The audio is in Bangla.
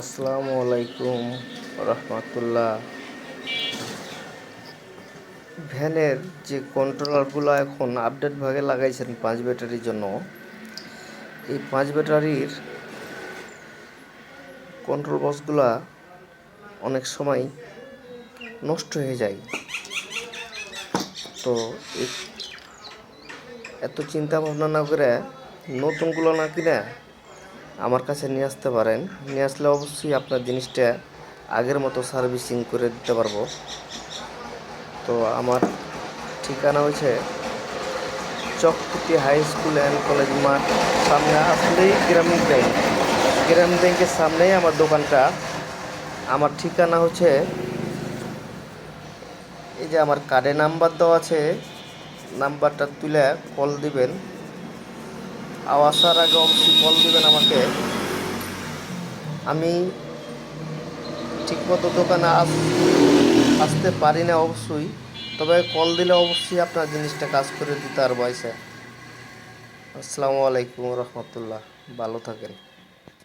আসসালামু আলাইকুম রহমতুল্লাহ। ভ্যানের যে কন্ট্রোলারগুলো এখন আপডেট ভাগে লাগাইছেন পাঁচ ব্যাটারির জন্য, এই পাঁচ ব্যাটারির কন্ট্রোল বক্সগুলা অনেক সময় নষ্ট হয়ে যায়। তো এত চিন্তা ভাবনা না করে নতুনগুলো না কিনে আমার কাছে নিয়ে আসতে পারেন। নিয়ে আসলে অবশ্যই আপনার জিনিসটা আগের মতো সার্ভিসিং করে দিতে পারব। তো আমার ঠিকানা হয়েছে Chakputi high school and college মাঠ, সামনে আসলেই গ্রামীণ ব্যাংক। গ্রামীণ ব্যাংকের সামনেই আমার দোকানটা। আমার ঠিকানা হচ্ছে এই যে আমার কার্ডে নাম্বার দেওয়া আছে নাম্বারটা তুলে কল দিবেন। আসার আগে অবশ্যই কল দেবেন আমাকে। আমি ঠিকমতো দোকানে আস, আসতে পারি না অবশ্যই, তবে কল দিলে অবশ্যই আপনার জিনিসটা কাজ করে দিতে পারব আসসালামু আলাইকুম রহমতুল্লাহ, ভালো থাকেন।